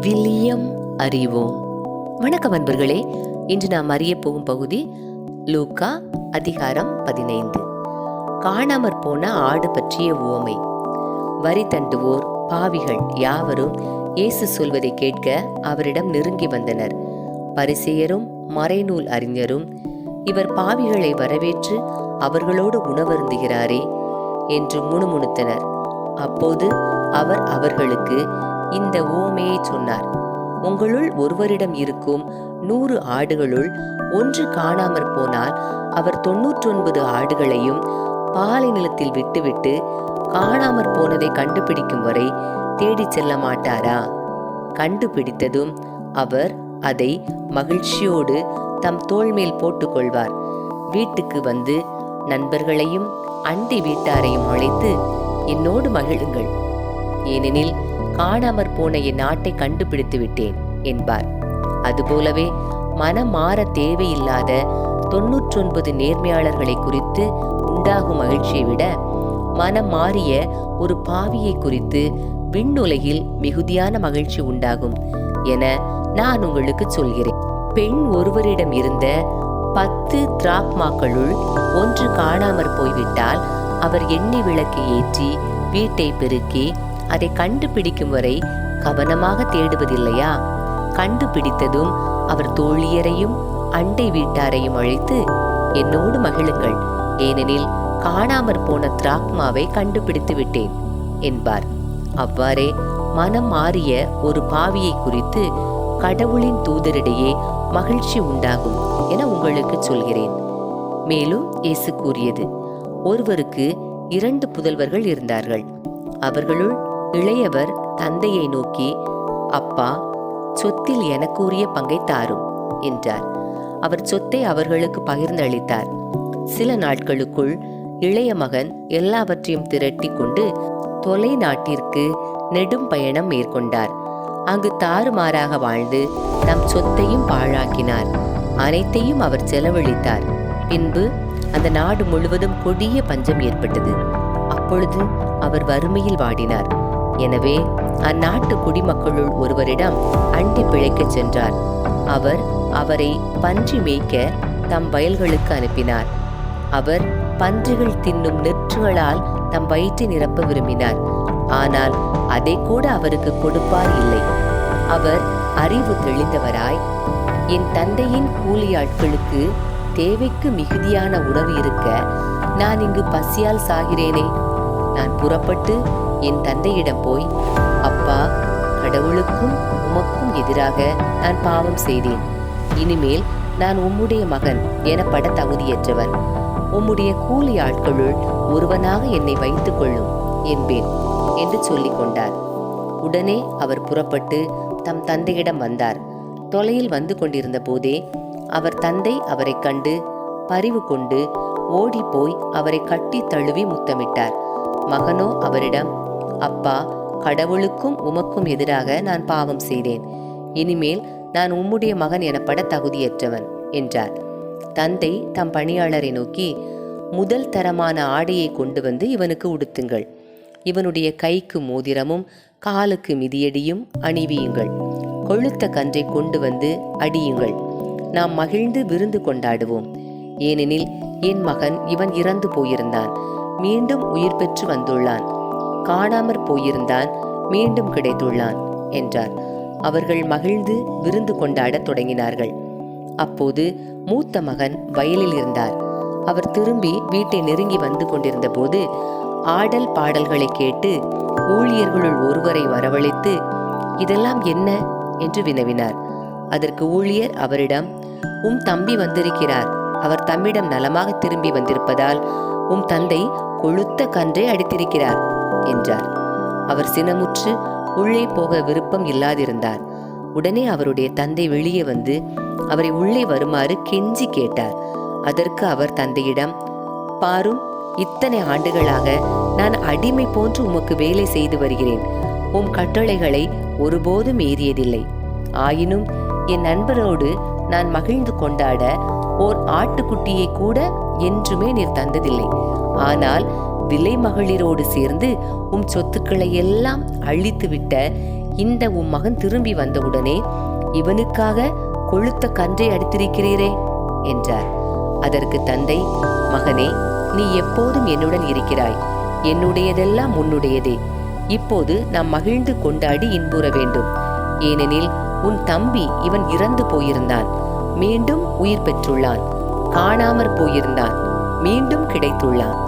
விவிலியம் அறிவோம். வணக்கம் அன்பர்களே. இன்று நாம் அறிய போகும் பகுதி லூக்கா அதிகாரம் பதினைந்து. காணாமற் போன ஆடு பற்றிய உவமை. வரி தண்டுவோர் பாவிகள் யாவரும் இயேசு சொல்வதை கேட்க அவரிடம் நெருங்கி வந்தனர். பரிசெயரும் மறைநூல் அறிஞரும் இவர் பாவிகளை வரவேற்று அவர்களோடு உணவருந்துகிறாரே என்று முணுமுணுத்தனர். அப்போது அவர் அவர்களுக்கு இந்த ஓமையை சொன்னார். உங்களுள் ஒருவரிடம் இருக்கும் நூறு ஆடுகளுள் ஒன்று காணாமற் போனால் அவர் தொன்னூற்றொன்பது ஆடுகளையும் பாலை நிலத்தில் விட்டுவிட்டு காணாமற் போனதை கண்டுபிடிக்கும் வரை தேடிச் செல்ல மாட்டாரா? கண்டுபிடித்ததும் அவர் அதை மகிழ்ச்சியோடு தம் தோள்மேல் போட்டுக்கொள்வார் வீட்டுக்கு வந்து நண்பர்களையும் அண்டை வீட்டாரையும் அழைத்து என்னோடு மகிழுங்கள். ஏனெனில் காணாமற் போன என் நாட்டை கண்டுபிடித்து விட்டேன் என்பார். அதுபோலவே மனம் மாற தேவையில்லாத தொன்னூற்றொன்பது நேர்மையாளர்களை குறித்து உண்டாகும் மகிழ்ச்சியை விட மனம் மாறிய ஒரு பாவியை குறித்து விண்ணுலகில் மிகுதியான மகிழ்ச்சி உண்டாகும் என நான் உங்களுக்கு சொல்கிறேன். பெண் ஒருவரிடம் இருந்த பத்து திராக்மாக்களுள் ஒன்று காணாமற் போய்விட்டால் அவர் எண்ணெய் விளக்கு ஏற்றி வீட்டை பெருக்கி அதை கண்டுபிடிக்கும் வரை கவனமாக தேடுவதில்லையா? கண்டுபிடித்ததும் அவர் தோழியரையும் அண்டை வீட்டாரையும் அழைத்து என்னோடு மகிழுங்கள். ஏனெனில் காணாமற் போன திராக்மாவை கண்டுபிடித்து விட்டேன் என்பார். அவ்வாறே மனம் மாறிய ஒரு பாவியை குறித்து கடவுளின் தூதரிடையே மகிழ்ச்சி உண்டாகும் என உங்களுக்கு சொல்கிறேன். மேலும் இயேசு கூறியது ஒருவருக்கு இரண்டு புதல்வர்கள் இருந்தார்கள். அவர்களுள் இளையவர் தந்தையை நோக்கி அப்பா சொத்தில் எனக்கு உரிய பங்கை தாரும் என்றார். அவர் சொத்தை அவர்களுக்கு பகிர்ந்தளித்தார். சில நாட்களுக்குள் இளைய மகன் எல்லாவற்றையும் திரட்டி கொண்டு தொலை நாட்டிற்கு நெடும் பயணம் மேற்கொண்டார். அங்கு தாறுமாறாக வாழ்ந்து தம் சொத்தையும் பாழாக்கினார். அனைத்தையும் அவர் செலவழித்தார். பின்பு அந்த நாடு முழுவதும் கொடிய பஞ்சம் ஏற்பட்டது. அப்பொழுது அவர் வறுமையில் வாடினார். எனவே அந்நாட்டு குடிமக்களுள் ஒருவரிடம் அண்டி பிழைக்கச் சென்றார். அவர் அவரை பன்றி மேய்க்க தம் வயல்களுக்கு அனுப்பினார். அவர் பன்றிகள் தின்னும் நெற்றுகளால் தம் வயிற்றை நிரப்ப விரும்பினார். ஆனால் அதை கூட அவருக்கு கொடுப்பார் இல்லை. அவர் அறிவு தெளிந்தவராய் என் தந்தையின் கூலியாட்களுக்கு தேவைக்கு மிகுதியான உணவு இருக்க நான் இங்கு பசியால் சாகிறேனே. நான் புறப்பட்டு என் தந்தையிடம் போய் அப்பா கடவுளுக்கும் உமக்கும் எதிராக நான் பாவம் செய்தேன். இனிமேல் நான் உம்முடைய மகன் எனப்பட தகுதியற்றவன் உம்முடைய கூலி ஆட்களுள் ஒருவனாக என்னை வைத்துக் கொள்ளும் என்பேன் என்று சொல்லிக் கொண்டார். உடனே அவர் புறப்பட்டு தம் தந்தையிடம் வந்தார். தொலையில் வந்து கொண்டிருந்த போதே அவர் தந்தை அவரை கண்டு பரிவு கொண்டு ஓடிப்போய் அவரை கட்டி தழுவி முத்தமிட்டார். மகனோ அவரிடம் அப்பா கடவுளுக்கும் உமக்கும் எதிராக நான் பாவம் செய்தேன். இனிமேல் நான் உம்முடைய மகன் எனப்பட தகுதியற்றவன் என்றார். தந்தை தம் பணியாளரை நோக்கி முதல் தரமான ஆடையை கொண்டு வந்து இவனுக்கு உடுத்துங்கள். இவனுடைய கைக்கு மோதிரமும் காலுக்கு மிதியடியும் அணிவியுங்கள். கொழுத்த கன்றை கொண்டு வந்து அடியுங்கள். நாம் மகிழ்ந்து விருந்து கொண்டாடுவோம். ஏனெனில் என் மகன் இவன் இறந்து போயிருந்தான். மீண்டும் உயிர் பெற்று வந்துள்ளான். காணாமற் போயிருந்தான் மீண்டும் கிடைத்துள்ளான் என்றார். அவர்கள் மகிழ்ந்து விருந்து கொண்டாடத் தொடங்கினார்கள். அப்போது மூத்த மகன் வயலில் இருந்தார். அவர் திரும்பி வீட்டை நெருங்கி வந்து கொண்டிருந்த போது ஆடல் பாடல்களை கேட்டு ஊழியர்களுள் ஒருவரை வரவழைத்து இதெல்லாம் என்ன? என்று வினவினார். அதற்கு ஊழியர் அவரிடம் உம் தம்பி வந்திருக்கிறார். அவர் தம்மிடம் நலமாக திரும்பி வந்திருப்பதால் உம் தந்தை கொழுத்த கன்றை அடித்திருக்கிறார். என்றார். அவர் சினமுற்று உள்ளே போக விருப்பம் இல்லாதிருந்தார். உடனே அவருடைய தந்தை வெளியே வந்து அவரை உள்ளே வருமாறு கெஞ்சி கேட்டார். அதற்கு அவர் தந்தையிடம் பாரும் இத்தனை ஆண்டுகளாக நான் அடிமை போன்று உமக்கு வேலை செய்து வருகிறேன். உம் கட்டளைகளை ஒருபோதும் ஏறியதில்லை ஆயினும் என் நண்பரோடு நான் மகிழ்ந்து கொண்டாட ஓர் ஆட்டுக்குட்டியை கூட என்றுமே நீர் தந்ததில்லை. ஆனால் விலை மகளிரோடு சேர்ந்து உம் சொத்துக்களை எல்லாம் அழித்துவிட்ட இந்த உம் மகன் திரும்பி வந்தவுடனே இவனுக்காக கொழுத்த கன்றை அடித்திருக்கிறீரே என்றார். அதற்கு தந்தை மகனே நீ எப்போதும் என்னுடன் இருக்கிறாய். என்னுடையதெல்லாம் உன்னுடையதே. இப்போது நாம் மகிழ்ந்து கொண்டாடி இன்புற வேண்டும். ஏனெனில் உன் தம்பி இவன் இறந்து போயிருந்தான். மீண்டும் உயிர் பெற்றுள்ளான். காணாமற் போயிருந்தான். மீண்டும் கிடைத்துள்ளான்.